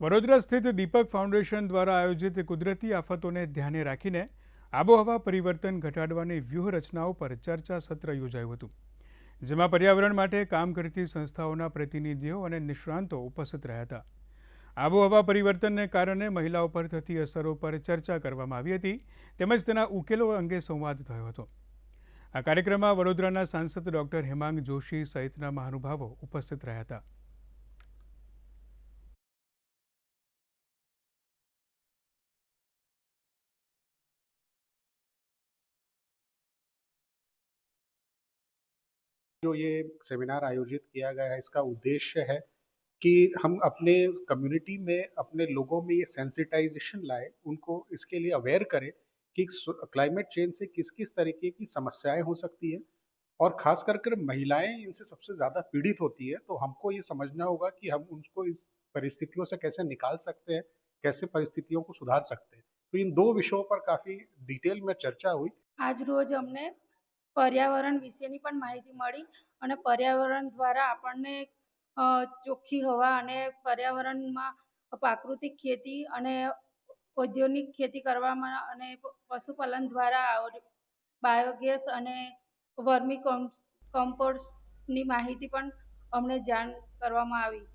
વડોદરા સ્થિત દીપક ફાઉન્ડેશન દ્વારા આયોજિત કુદરતી આફતોને ધ્યાને રાખીને આબોહવા પરિવર્તન ઘટાડવાની વ્યૂહરચનાઓ પર ચર્ચા સત્ર યોજાયું હતું, જેમાં પર્યાવરણ માટે કામ કરતી સંસ્થાઓના પ્રતિનિધિઓ અને નિષ્ણાંતો ઉપસ્થિત રહ્યા હતા. આબોહવા પરિવર્તનને કારણે મહિલાઓ પર થતી અસરો પર ચર્ચા કરવામાં આવી હતી, તેમજ તેના ઉકેલો અંગે સંવાદ થયો હતો. આ કાર્યક્રમમાં વડોદરાના સાંસદ ડોક્ટર હેમાંગ જોશી સહિતના મહાનુભાવો ઉપસ્થિત રહ્યા હતા. जो ये सेमिनार आयोजित किया गया है, इसका उद्देश्य है कि हम अपने कम्युनिटी में, अपने लोगों में ये सेंसिटाइजेशन लाए, उनको इसके लिए अवेयर करें कि क्लाइमेट चेंज से किस किस तरीके की समस्याएँ हो सकती हैं और खास कर कर महिलाएँ इनसे सबसे ज़्यादा पीड़ित होती है तो हमको ये समझना होगा कि हम उनको इस परिस्थितियों से कैसे निकाल सकते हैं, कैसे परिस्थितियों को सुधार सकते हैं। तो इन दो विषयों पर काफ़ी डिटेल में चर्चा हुई। आज रोज हमने પર્યાવરણ વિશેની પણ માહિતી મળી અને પર્યાવરણ દ્વારા આપણને ચોખ્ખી હવા અને પર્યાવરણમાં પ્રાકૃતિક ખેતી અને ઔદ્યોગિક ખેતી કરવામાં અને પશુપાલન દ્વારા બાયોગેસ અને વર્મી કમ્પોસ્ટની માહિતી પણ અમને જાણ કરવામાં આવી.